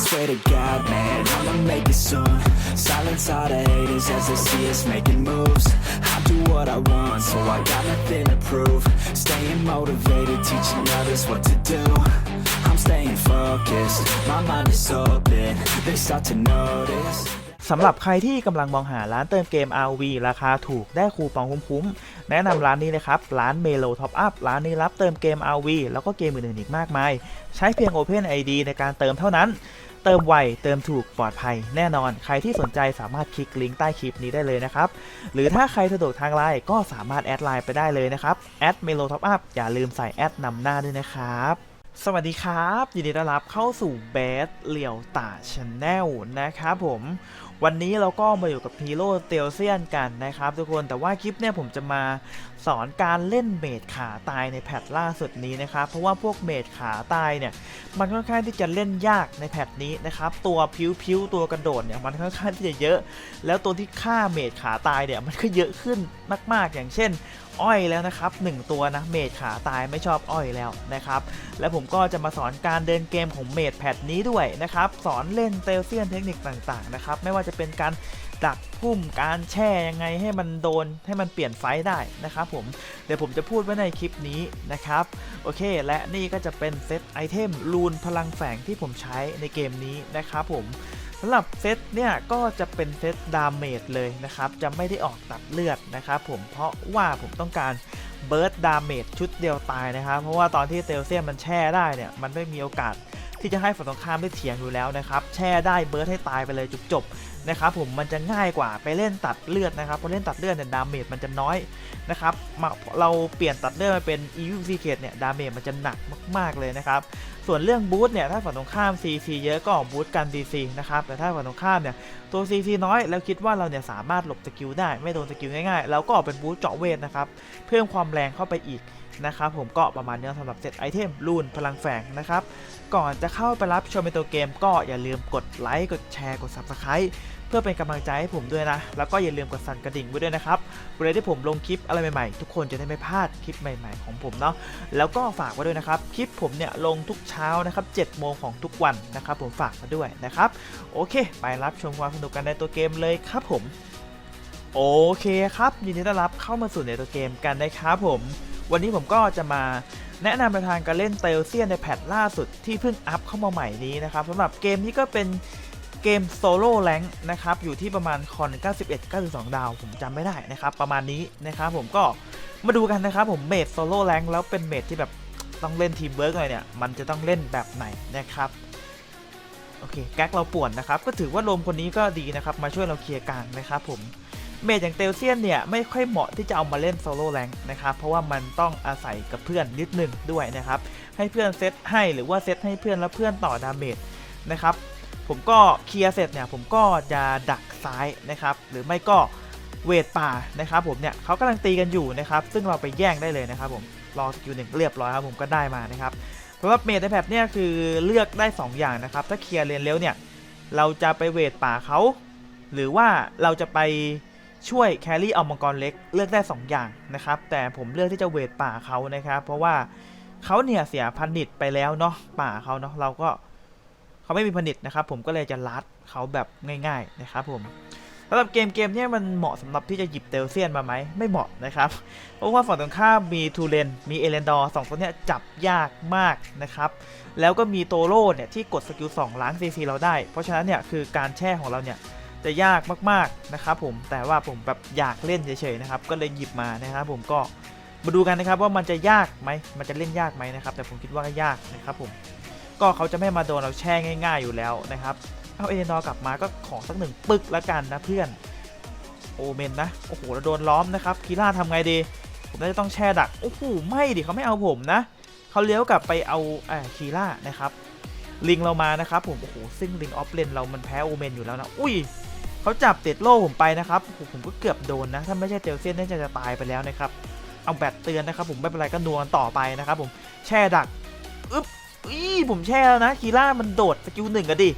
swear to God, man, I'ma make it soon. Silence all the haters as they see us making moves. I do what I want, so I got nothing to prove. Staying motivated, teaching others what to do. I'm staying focused, my mind is open. They start to notice. สำหรับใครที่กำลังมองหาร้านเติมเกม RV ราคาถูกได้คูปองคุ้มๆ แนะนำร้านนี้เลยครับ ร้าน Melo Top Up ร้านนี้รับเติมเกม RV แล้วก็เกมอื่นๆอีกมากมาย ใช้เพียง Open ID ในการเติมเท่านั้น เติมไวเติมถูกปลอดภัยแน่นอน ใครที่สนใจสามารถคลิกลิงก์ใต้คลิปนี้ได้เลยนะครับ หรือถ้าใครสะดวกทางไลน์ก็สามารถแอดไลน์ไปได้เลยนะครับแอด Melo Top Up อย่าลืมใส่แอดนำหน้าด้วยนะครับสวัสดีครับ ยินดีต้อนรับเข้าสู่เบสเหลี่ยวตาชาแนลนะครับผม วันนี้เราก็มาอยู่กับฮีโร่เตียวเซียนกันนะครับทุกคนแต่ว่าคลิปเนี่ยผมจะมา สอนการเล่นเมดขาตายในแพทล่าสุดนี้นะครับ เพราะว่าพวกเมดขาตายเนี่ยมันค่อนข้างที่จะเล่นยากในแพทนี้นะครับ ตัวพิ้วๆตัวกระโดดเนี่ยมันค่อนข้างที่จะเยอะ แล้วตัวที่ฆ่าเมดขาตายเนี่ยมันก็เยอะขึ้นมาก ๆ อย่างเช่น อ้อยแล้วนะครับหนึ่งตัวนะเมดขาตายไม่ชอบอ้อยแล้วนะครับ และผมก็จะมาสอนการเดินเกมของเมดแพทนี้ด้วยนะครับ สอนเล่นเตลเซียนเทคนิคต่างๆนะครับไม่ว่าจะเป็นการ ดักพุ่มการแช่ยังไงให้มันโดนให้มันเปลี่ยนไฟได้นะครับผมเดี๋ยวผมจะพูดไว้ในคลิปนี้นะครับโอเค และนี่ก็จะเป็นเซตไอเทมรูนพลังแฝงที่ผมใช้ในเกมนี้นะครับผมสำหรับเซตเนี่ยก็จะเป็นเซตดาเมจเลยนะครับจะไม่ได้ออกตัดเลือดนะครับผมเพราะว่าผมต้องการเบิร์ดดาเมจชุดเดียวตายนะครับ เพราะว่าตอนที่เตลเซียมมันแช่ได้เนี่ยมันไม่มีโอกาสที่จะให้ฝั่งตรงข้ามได้เถียงอยู่แล้วนะครับ แช่ได้เบิร์ดให้ตายไปเลยจบ นะครับผมมันจะง่ายกว่าไปเล่นตัดเลือดนะครับเพราะเล่นตัดเลือดเนี่ยดาเมจมันจะน้อยนะครับมาเราเปลี่ยนตัดเลือดมาเป็น e u c k เนี่ยดาเมจมันจะหนักมาก ๆ เลยนะครับส่วนเรื่องบูทเนี่ยถ้าฝั่งตรงข้าม CC เยอะก็ออกบูทกัน DC นะครับแต่ถ้าฝั่งตรงข้ามเนี่ยตัว CC น้อยแล้วคิดว่าเราเนี่ยสามารถหลบสกิลได้ไม่โดนสกิลง่ายๆ แล้วก็ออกเป็นบูทเจาะเวทนะครับเพิ่มความแรงเข้าไปอีก นะครับผมก็ประมาณนี้สำหรับเซตไอเทมรูนพลังแฝงนะครับก่อนจะเข้าไปรับชมในตัวเกม ก็อย่าลืมกดไลค์กดแชร์กด Subscribe เพื่อเป็นกำลังใจให้ผมด้วยนะ แล้วก็อย่าลืมกดสั่นกระดิ่งไว้ด้วยนะครับเวลาที่ผมลงคลิปอะไรใหม่ๆ ทุกคนจะได้ไม่พลาดคลิปใหม่ๆของผมเนาะแล้วก็ฝากไว้ด้วยนะครับ คลิปผมเนี่ยลงทุกเช้านะครับ7โมงของทุกวันนะครับผมฝากมาด้วยนะครับโอเค ไปรับชมความสนุกกันในตัวเกมเลยครับผมโอเคครับยินดีต้อนรับเข้ามาสู่ในตัวเกมกันนะครับผม วันนี้ผมก็จะมาแนะนำในทางการเล่นเตลเซียนในแพทล่าสุดที่เพิ่งอัพเข้ามาใหม่นี้นะครับสำหรับเกมนี้ก็เป็นเกมโซโล่แรงนะครับ อยู่ที่ประมาณคอน 91 92 ดาว ผมจำไม่ได้นะครับ ประมาณนี้นะครับผมก็มาดูกันนะครับผมเมดโซโล่แรงแล้วเป็นเมดที่แบบต้องเล่นทีมเวิร์กหน่อยเนี่ย มันจะต้องเล่นแบบไหนนะครับ โอเค แก๊กเราป่วนนะครับ ก็ถือว่าโรมคนนี้ก็ดีนะครับ มาช่วยเราเคลียร์กลางนะครับผม เมจอย่างเตลเซียนเนี่ยไม่ค่อยเหมาะที่จะเอามาเล่นโซโล่แรงนะครับ เพราะว่ามันต้องอาศัยกับเพื่อนนิดนึงด้วยนะครับ ให้เพื่อนเซตให้หรือว่าเซตให้เพื่อนแล้วเพื่อนต่อดาเมจนะครับ ผมก็เคลียร์เสร็จเนี่ยผมก็จะดักซ้ายนะครับ หรือไม่ก็เวทป่านะครับผมเนี่ยเขากำลังตีกันอยู่นะครับ ซึ่งเราไปแย่งได้เลยนะครับผมรอสกิลหนึ่งเรียบร้อยครับผมก็ได้มานะครับเพราะว่าเมจในแพทเนี่ยคือเลือกได้ 2 อย่างนะครับ ถ้าเคลียร์เลนเร็วเนี่ยเราจะไปเวทป่าเขาหรือว่าเราจะไป ช่วยแครี่เอามังกรเล็กเลือกได้ 2 อย่างนะครับ แต่ผมเลือกที่จะเวทป่าเขานะครับ เพราะว่าเขาเนี่ยเสียพันนิตไปแล้วเนาะป่าเขาเนาะเราก็เขาไม่มีพันนิตนะครับ ผมก็เลยจะลัดเขาแบบง่าย ๆนะครับ ผมสำหรับเกมเกมนี่ยมันเหมาะสำหรับที่จะหยิบเตลเซียนมาไหมไม่เหมาะนะครับ เพราะว่าฝั่งตรงข้ามมีทูเลนมีเอเลนดอร์สองตัวเนี้ยจับยากมากนะครับ แล้วก็มีโตโร่เนี่ยที่กดสกิล2ล้างซีซีเราได้ เพราะฉะนั้นเนี่ยคือการแช่ของเราเนี่ย จะยากมากๆนะครับผมแต่ว่าผมแบบอยากเล่นเฉยๆนะครับก็เลยหยิบมานะครับผมก็มาดูกันนะครับว่ามันจะยากไหมมันจะเล่นยากไหมนะครับแต่ผมคิดว่าก็ยากนะครับผมก็เขาจะไม่มาโดนเราแช่ง่าย ๆอยู่แล้วนะครับเอาเอเดนอร์กลับมาก็ขอสักหนึ่งปึกละกันนะเพื่อนโอเมนนะโอ้โหเราโดนล้อมนะครับคีร่าทำไงดีผมน่าจะต้องแช่ดักโอ้โหไม่ดิเขาไม่เอาผมนะเขาเลี้ยวกลับไปเอาเอ่อคีร่านะครับลิงเรามานะครับผมโอ้โหซึ่งลิงออฟเลนเรามันแพ้โอเมนอยู่แล้วนะอุ้ย เขาจับติดโล่ผมไปนะครับผมก็เกือบโดนนะ ถ้าไม่ใช่เตลเซียนน่าจะจะตายไปแล้วนะครับเอาแบตเตือนนะครับ ผมไม่เป็นไรก็นวลต่อไปนะครับ ผมแช่ดักอึ๊บอีผมแช่แล้วนะคีร่ามันโดดสกิลหนึ่งอะดิ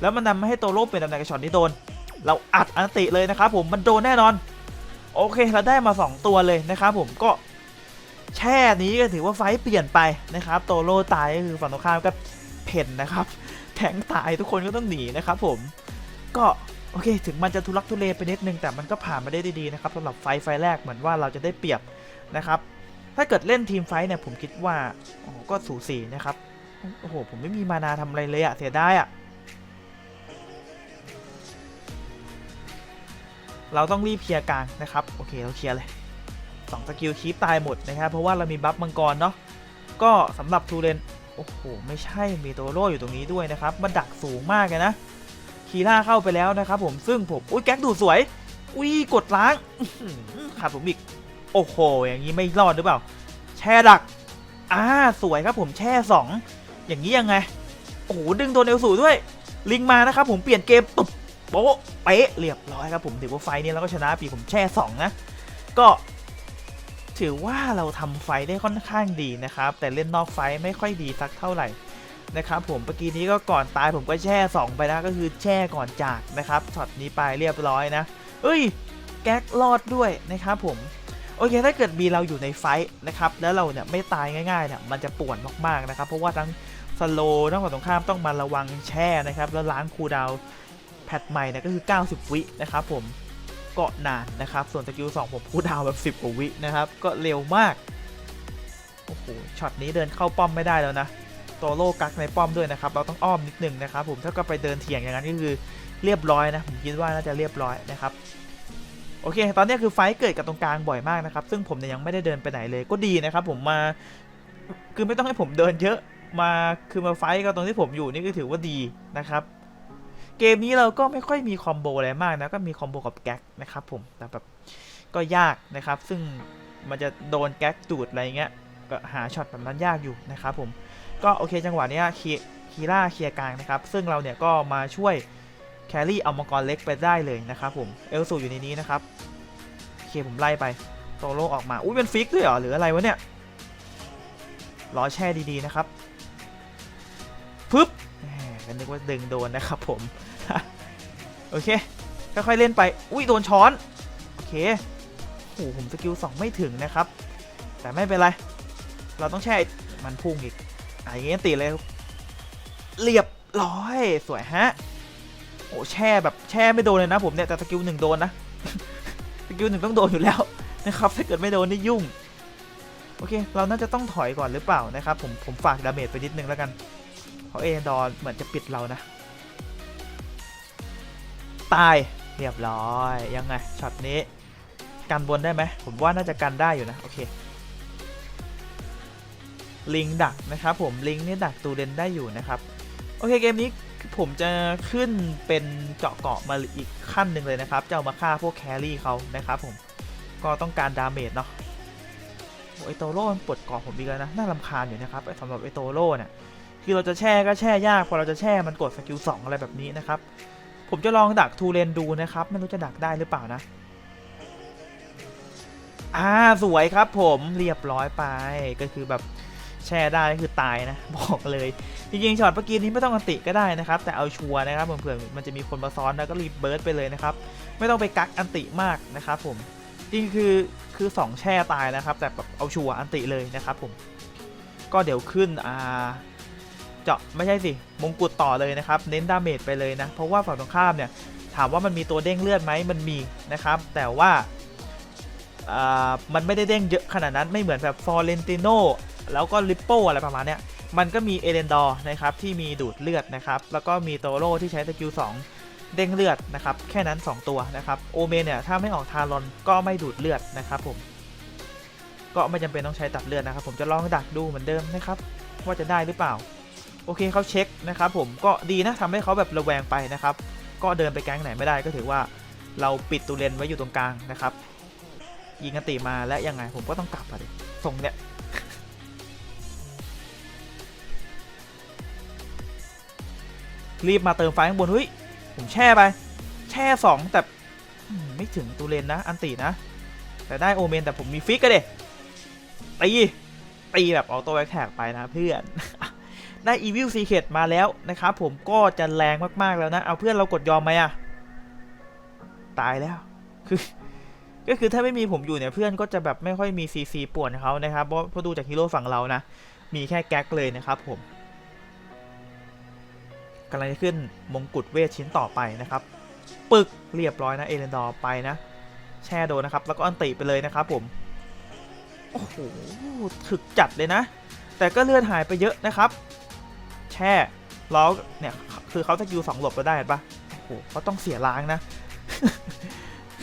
แล้วมันนำมาให้โตโร่เป็นตำแหน่งกระชอนที่โดน เราอัดอันติเลยนะครับ ผมมันโดนแน่นอน โอเคเราได้มา 2 ตัวเลยนะครับ ผมก็แช่นี้ก็ถือว่าไฟเปลี่ยนไปนะครับ โตโร่ตายก็คือฝั่งตรงข้ามก็เพ่นนะครับ แทงตายทุกคนก็ต้องหนีนะครับ ผมก็ โอเค ถึงมันจะทุลักทุเลไปนิดนึงแต่มันก็ผ่านมาได้ด้วยดีนะครับสำหรับไฟไฟแรกเหมือนว่าเราจะได้เปรียบนะครับ ถ้าเกิดเล่นทีมไฟเนี่ยผมคิดว่าโอ้ก็สูสีนะครับโอ้โหผมไม่มีมานาทำอะไรเลยอะเสียดายอะเราต้องรีบเคลียร์กลางนะครับโอเคเราเคลียร์เลยสองสกิลคีปตายหมดนะครับเพราะว่าเรามีบัฟมังกรเนาะก็สำหรับทูเรนโอ้โหไม่ใช่มีโตโร่อยู่ตรงนี้ด้วยนะครับมันดักสูงมากเลยนะ คีล่าเข้าไปแล้วนะครับผมซึ่งผมอุ้ยแก๊กดูสวย อุ้ยกดล้างขาดผมอีก โอ้โห อย่างนี้ไม่รอดหรือเปล่า แช่ดักอ่าสวยครับผมแช่สองอย่างนี้ยังไง โอ้โห ดึงโดนเอลสูด้วย ลิงมานะครับผมเปลี่ยนเกมตุบโป๊ะเป๊ะเรียบร้อยครับผมถือว่าไฟนี้เราก็ชนะปีผมแช่สองนะ ก็ ถือว่าเราทำไฟได้ค่อนข้างดีนะครับ แต่เล่นนอกไฟไม่ค่อยดีสักเท่าไหร่ นะครับผมเมื่อกี้นี้ก็ก่อนตายผมก็แช่ 2 ไปนะก็คือแช่ก่อนจากนะครับช็อตนี้ไปเรียบร้อยนะ เอ้ย แก๊กรอดด้วยนะครับผมโอเคถ้าเกิดมีเราอยู่ในไฟท์นะครับแล้วเราเนี่ยไม่ตายง่ายๆเนี่ยมันจะปวดมากๆนะครับเพราะว่าทั้งสโลทั้งฝั่งตรงข้ามต้องมาระวังแช่นะครับแล้วล้างคูดาวแพทใหม่เนี่ยก็คือ 90 วินะครับผมเก็นานนะครับส่วนสกิล2ผมคูดาวแบบ10กว่าวินะครับก็เร็วมากโอ้โหช็อตนี้เดินเข้าป้อมไม่ได้แล้วนะ โตโล่กักในป้อมด้วยนะครับ เราต้องอ้อมนิดนึงนะครับผมถ้าก็ไปเดินเถียงอย่างนั้นก็คือเรียบร้อยนะผมคิดว่าน่าจะเรียบร้อยนะครับโอเค ตอนนี้คือไฟท์เกิดกับตรงกลางบ่อยมากนะครับ ซึ่งผมเนี่ยยังไม่ได้เดินไปไหนเลยก็ดีนะครับ ผมมา คือไม่ต้องให้ผมเดินเยอะมาคือมาไฟท์กับตรงที่ผมอยู่นี่ก็ถือว่าดีนะครับ เกมนี้เราก็ไม่ค่อยมีคอมโบอะไรมากนะก็มีคอมโบกับแก๊กนะครับ ผมแต่แบบก็ยากนะครับ ซึ่งมันจะโดนแก๊กจูดอะไรเงี้ยก็หาช็อตแบบนั้นยากอยู่นะครับผม ก็โอเคจังหวะนี้คีคีร่าเคลียร์กลางนะครับ ซึ่งเราเนี่ยก็มาช่วยแครี่เอามังกรเล็กไปได้เลยนะครับผม เอลสูอยู่ในนี้นะครับโอเคผมไล่ไปโตโร่ออกมา อุ้ยเป็นฟิกด้วยเหรอ หรืออะไรวะเนี่ย รอแช่ดีๆนะครับปึ๊บกันนึกว่าดึงโดนนะครับผม โอเค ค่อยๆเล่นไป อุ้ยโดนช้อน โอเคโอ้โหผมสกิลสองไม่ถึงนะครับ แต่ไม่เป็นไร เราต้องแช่มันพุ่งอีก อะอย่างงี้ตีเลย เรียบร้อย สวยฮะ โอ้แช่แบบแช่ไม่โดนเลยนะผมเนี่ยแต่สกิลหนึ่งโดนนะ สกิลหนึ่งต้องโดนอยู่แล้วนะครับถ้าเกิดไม่โดนนี่ยุ่ง โอเค เราน่าจะต้องถอยก่อนหรือเปล่านะครับผมผมฝากดาเมจไปนิดนึงแล้วกัน เพราะเอดอนเหมือนจะปิดเรานะ ตายเรียบร้อยยังไงช็อตนี้กันบนได้ไหมผมว่าน่าจะกันได้อยู่นะ โอเค ลิงดักนะครับผมลิงนี่ดักตูเดนได้อยู่นะครับโอเคเกมนี้ผมจะขึ้นเป็นเจาะเกาะมาอีกขั้นหนึ่งเลยนะครับจะเอามาฆ่าพวกแครี่เขานะครับผมก็ต้องการดาเมจเนาะโอ้ยโตโร่มันปลดเกาะผมอีกแล้วนะน่ารำคาญอยู่นะครับสำหรับไอโตโร่เนี่ยคือเราจะแช่ก็แช่ยากพอเราจะแช่มันกดสกิลสองอะไรแบบนี้นะครับผมจะลองดักทูเรนดูนะครับไม่รู้จะดักได้หรือเปล่านะอ่าสวยครับผมเรียบร้อยไปก็คือแบบ แช่ได้คือตายนะบอกเลยจริงๆช็อตเมื่อกี้นี้ไม่ต้องอันติก็ได้นะครับ แต่เอาชัวร์นะครับเผื่อมันจะมีคนมาซ้อนแล้วก็รีบเบิร์ดไปเลยนะครับไม่ต้องไปกักอันติมากนะครับผมจริงคือคือ 2 แช่ตายนะครับ แต่แบบเอาชัวร์อันติเลยนะครับผมก็เดี๋ยวขึ้นอ่าเจาะไม่ใช่สิมงกุฎต่อเลยนะครับ เน้นดาเมจไปเลยนะ เพราะว่าฝั่งตรงข้ามเนี่ยถามว่ามันมีตัวเด้งเลือดไหมมันมีนะครับ แต่ว่าอ่ามันไม่ได้เด้งเยอะขนาดนั้นไม่เหมือนแบบฟอร์เรนติโน แล้วก็ลิปโป้อะไรประมาณเนี้ยมันก็มีเอเลนดอร์นะครับที่มีดูดเลือดนะครับแล้วก็มีโตโร่ที่ใช้สกิล2เด้งเลือดนะครับแค่นั้น 2 ตัวนะครับโอเมนเนี่ยถ้าไม่ออกทารอนก็ไม่ดูดเลือดนะครับผมก็ไม่จำเป็นต้องใช้ตัดเลือดนะครับผมจะลองดักดูเหมือนเดิมนะครับว่าจะได้หรือเปล่า โอเคเขาเช็คนะครับผมก็ดีนะทำให้เขาแบบระแวงไปนะครับก็เดินไปแก๊งไหนไม่ได้ก็ถือว่าเราปิดตูเลนไว้อยู่ตรงกลางนะครับยิงกันติมาและยังไงผมก็ต้องกลับอะดิส่งเนี่ย รีบมาเติมไฟข้างบนเฮ้ยผมแช่ไป แช่สองแต่ไม่ถึงตูเลนนะ อันตีนะ แต่ได้โอเมนแต่ผมมีฟิกก็เด็ตีตีแบบออโต้แอคแท็กไปนะเพื่อน ได้อีวิลซีเคดมาแล้วนะครับผมก็จะแรงมากๆแล้วนะ เอาเพื่อนเรากดยอมไหมอะตายแล้วคือก็คือถ้าไม่มีผมอยู่เนี่ยเพื่อนก็จะแบบไม่ค่อยมีซีซีป่วนเขานะครับเพราะเพราดูจากฮีโร่ฝั่งเรานะ มีแค่แก๊กเลยนะครับผมำลังจะขึ้นมงกุฎเวทชิ้นต่อไปนะครับ ปึกเรียบร้อยนะเอเลนดอร์ไปนะ แช่โดนนะครับ แล้วก็อันติไปเลยนะครับผม โอ้โหถึกจัดเลยนะ แต่ก็เลือดหายไปเยอะนะครับ แช่แล้วเนี่ยคือเขาสกิลสองหลบก็ได้เห็นปะโอ้โหเขาต้องเสียล้างนะ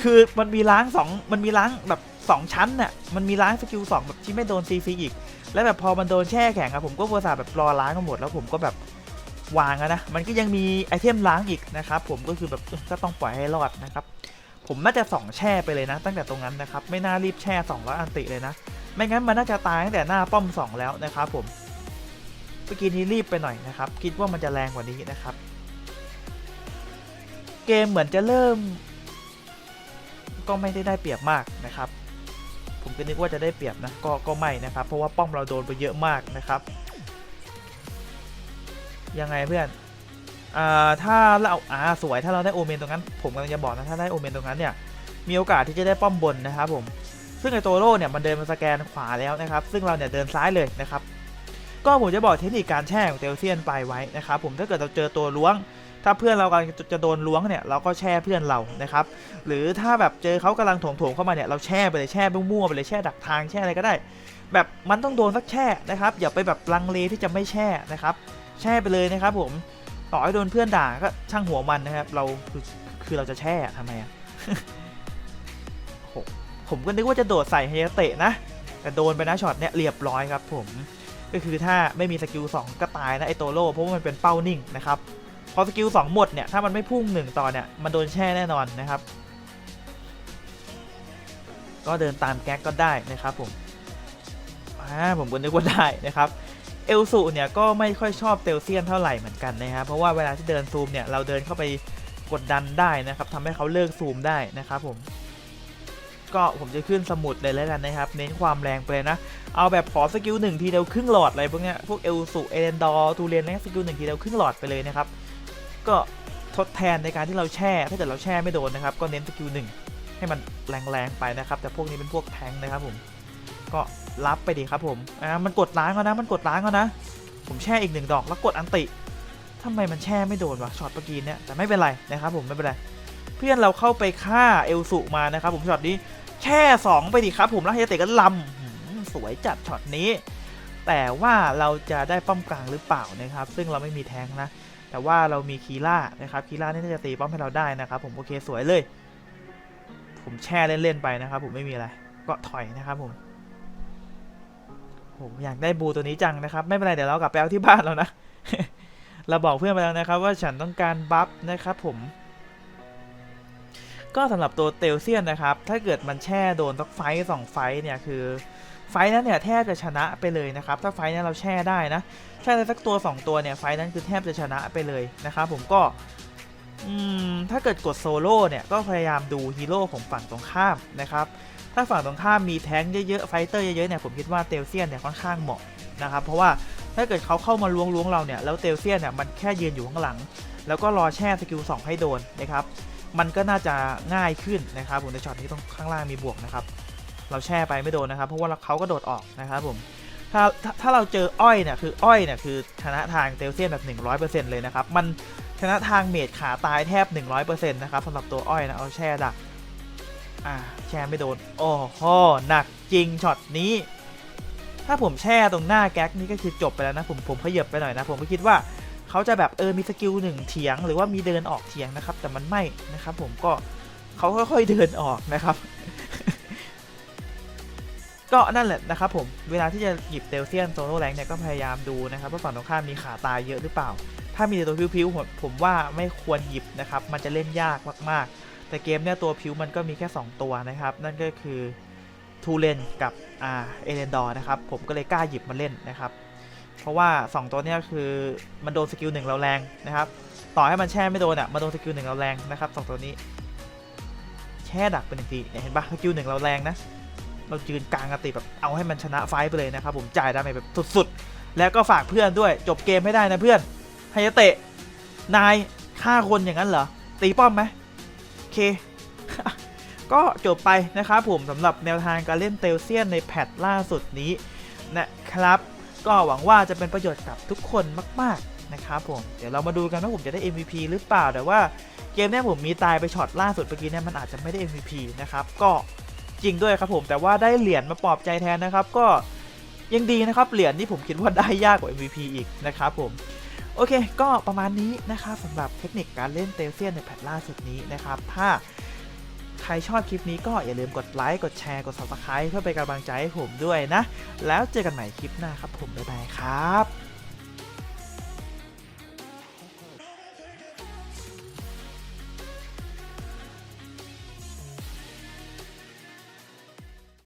คือมันมีล้างสองมันมีล้างแบบสองชั้นน่ะ มันมีล้างสกิลสองแบบที่ไม่โดนซีซีอีก แล้วแบบพอมันโดนแช่แข็งครับผมก็ภาษาห์แบบรอล้างกันหมดแล้วผมก็แบบ วางอะนะ มันก็ยังมีไอเทมล้างอีกนะครับผมก็คือแบบก็ต้องปล่อยให้รอดนะครับ ผมน่าจะสองแช่ไปเลยนะ ตั้งแต่ตรงนั้นนะครับไม่น่ารีบแช่สองร้อยอันติเลยนะ ไม่งั้นมันน่าจะตายตั้งแต่หน้าป้อมสองแล้วนะครับผมเมื่อกี้นี้รีบไปหน่อยนะครับ คิดว่ามันจะแรงกว่านี้นะครับ เกมเหมือนจะเริ่ม ก็ไม่ได้ได้เปรียบมากนะครับ ผมก็นึกว่าจะได้เปรียบนะก็ก็ไม่นะครับ เพราะว่าป้อมเราโดนไปเยอะมากนะครับ ยังไงเพื่อนอ่าถ้าเราอ่าสวยถ้าเราได้โอเมนตรงนั้น ผมกำลังจะบอกนะถ้าได้โอเมนตรงนั้นเนี่ยมีโอกาสที่จะได้ป้อมบนนะครับผมซึ่งไอโตโร่เนี่ยมันเดินมาสแกนขวาแล้วนะครับซึ่งเราเนี่ยเดินซ้ายเลยนะครับก็ผมจะบอกเทคนิคการแช่ของเตลเซียนไปไว้นะครับผมถ้าเกิดเราเจอตัวล้วง ถ้าเพื่อนเรากำลังจะโดนล้วงเนี่ยเราก็แช่เพื่อนเรานะครับหรือถ้าแบบเจอเขากำลังโถมๆเข้ามาเนี่ยเราแช่ไปเลยแช่มั่วๆไปเลยแช่ดักทางแช่อะไรก็ได้ แบบมันต้องโดนสักแช่นะครับอย่าไปแบบลังเลที่จะไม่แช่นะครับ แช่ไปเลยนะครับผมต่อให้โดนเพื่อนด่าก็ช่างหัวมันนะครับ เราคือเราจะแช่ทำไมอะผมก็นึกว่าจะโดดใส่เฮยเตะนะ แต่โดนไปนะช็อตเนี่ยเรียบร้อยครับผมก็คือถ้าไม่มีสกิล2ก็ตายนะไอโตโร่เพราะว่ามันเป็นเป้านิ่งนะครับพอสกิล2หมดเนี่ยถ้ามันไม่พุ่งหนึ่งต่อเนี่ยมันโดนแช่แน่นอนนะครับ ก็เดินตามแก๊กก็ได้นะครับผมอ่าผมก็นึกว่าได้นะครับ เอลสุเนี่ยก็ไม่ค่อยชอบเตลเซียนเท่าไหร่เหมือนกันนะครับเพราะว่าเวลาที่เดินซูมเนี่ยเราเดินเข้าไปกดดันได้นะครับทำให้เขาเลิกซูมได้นะครับผมก็ผมจะขึ้นสมุดเลยแล้วกันนะครับ เน้นความแรงไปเลยนะ เอาแบบขอสกิลหนึ่งทีเดียวครึ่งหลอดอะไรพวกเนี้ยพวกเอลสุเอเดนดอร์ทูเรียนนะสกิลหนึ่งทีเดียวครึ่งหลอดไปเลยนะครับ ก็ทดแทนในการที่เราแช่ ถ้าเกิดเราแช่ไม่โดนนะครับ ก็เน้นสกิลหนึ่งให้มันแรงๆไปนะครับ แต่พวกนี้เป็นพวกแทงนะครับผม ก็ รับไปดีครับผม อ่า มันกดล้างแล้วนะ มันกดล้างแล้วนะ ผมแช่อีกหนึ่งดอกแล้วกดอันติทำไมมันแช่ไม่โดนวะ ช็อตเมื่อกี้เนี่ย แต่ไม่เป็นไรนะครับผมไม่เป็นไร เพื่อนเราเข้าไปฆ่าเอลสุมานะครับผมช็อตนี้ แช่ 2 ไปดิครับผมแล้วเฮเตะก็ลำสวยจัดช็อตนี้ แต่ว่าเราจะได้ป้อมกลางหรือเปล่านะครับ ซึ่งเราไม่มีแทงนะ แต่ว่าเรามีคีล่านะครับคีล่านี่น่าจะตีป้อมให้เราได้นะครับ ผมโอเคสวยเลย ผมแช่เล่นๆไปนะครับผมไม่มีอะไร ก็ถอยนะครับผม ผมอยากได้บูตัวนี้จังนะครับ ไม่เป็นไรเดี๋ยวเรากลับไปเอาที่บ้านแล้วนะ เราบอกเพื่อนไปแล้วนะครับ ว่าฉันต้องการบัฟนะครับผม ก็สำหรับตัวเตลเซียนนะครับ ถ้าเกิดมันแช่โดนสักไฟสองไฟเนี่ยคือไฟนั้นเนี่ยแทบจะชนะไปเลยนะครับ ถ้าไฟนั้นเราแช่ได้นะแช่ได้สักตัว 2 ตัวเนี่ยไฟนั้นคือแทบจะชนะไปเลยนะครับผมก็อืมถ้าเกิดกดโซโล่เนี่ยก็พยายามดูฮีโร่ของฝั่งตรงข้ามนะครับ ถ้าฝั่งตรงข้ามมีแท้งเยอะๆไฟเตอร์เยอะๆเนี่ยผมคิดว่าเตลเซียนเนี่ยค่อนข้างเหมาะนะครับเพราะว่าถ้าเกิดเขาเข้ามาล้วงล้วงๆเราเนี่ยแล้วเตลเซียนเนี่ยมันแค่ยืนอยู่ข้างหลัง แล้วก็รอแช่สกิล2ให้โดนนะครับมันก็น่าจะง่ายขึ้นนะครับผมในช็อตนี้ต้องข้างล่างมีบวกนะครับเราแช่ไปไม่โดนนะครับเพราะว่าเขาก็โดดออกนะครับผมถ้าถ้าถ้าเราเจออ้อยเนี่ยคืออ้อยเนี่ยคือชนะทางเตลเซียนแบบ 100%เลยนะครับมันชนะทางเมดขาตายแทบ 100%นะครับสำหรับตัวอ้อยนะเอาแช่ดัก อ่าแช่ไม่โดน โอ้โหหนักจริงช็อตนี้ ถ้าผมแช่ตรงหน้าแก๊กนี่ก็คือจบไปแล้วนะผมผมขยับไปหน่อยนะผมก็คิดว่าเขาจะแบบเออมีสกิลหนึ่งเถียง หรือว่ามีเดินออกเถียงนะครับ แต่มันไม่นะครับ ผมก็เขาค่อยๆเดินออกนะครับ ก็นั่นแหละนะครับ ผมเวลาที่จะหยิบเตลเซียนโซโล่แรงเนี่ยก็พยายามดูนะครับว่าฝั่งตรงข้ามมีขาตายเยอะหรือเปล่า ถ้ามีแต่ตัวพิ้วๆผมผมว่าไม่ควรหยิบนะครับ มันจะเล่นยากมากๆ แต่เกมเนี่ยตัวพิวมันก็มีแค่ 2 ตัวนะครับ นั่นก็คือทูเลนกับอ่าเอเลนดอร์นะครับ ผมก็เลยกล้าหยิบมาเล่นนะครับ เพราะว่า 2 ตัวเนี้ยคือมันโดนสกิลหนึ่งเราแรงนะครับ ต่อให้มันแช่ไม่โดนอะมันโดนสกิลหนึ่งเราแรงนะครับสองตัวนี้ แช่ดักเป็นหนึ่งทีเห็นปะสกิลหนึ่งเราแรงนะเรายืนกลางกติแบบเอาให้มันชนะไฟไปเลยนะครับ ผมจ่ายดาเมจแบบสุดๆ แล้วก็ฝากเพื่อนด้วยจบเกมให้ได้นะเพื่อนไฮยเตะนายฆ่าคนอย่างนั้นเหรอตีป้อมไหม เค ก็จบไปนะครับผมสำหรับแนวทางการเล่นเตลเซียนในแพทล่าสุดนี้นะครับ ก็หวังว่าจะเป็นประโยชน์กับทุกคนมาก ๆ นะครับผม เดี๋ยวเรามาดูกันว่าผมจะได้ MVP หรือเปล่า แต่ว่าเกมนี้ผมมีตายไปช็อตล่าสุดเมื่อกี้เนี่ยมันอาจจะไม่ได้ MVP นะครับ ก็จริงด้วยครับผม แต่ว่าได้เหรียญมาปลอบใจแทนนะครับ ก็ยังดีนะครับ เหรียญที่ผมคิดว่าได้ยากกว่า MVP อีกนะครับผม โอเค ก็ประมาณนี้นะครับสำหรับเทคนิคการเล่นเตลเซียนในแพทล่าสุดนี้นะครับ ถ้าใครชอบคลิปนี้ก็อย่าลืมกดไลค์ กดแชร์ กด subscribe เพื่อเป็นกำลังใจให้ผมด้วยนะ แล้วเจอกันใหม่คลิปหน้าครับผม บ๊ายบายครับ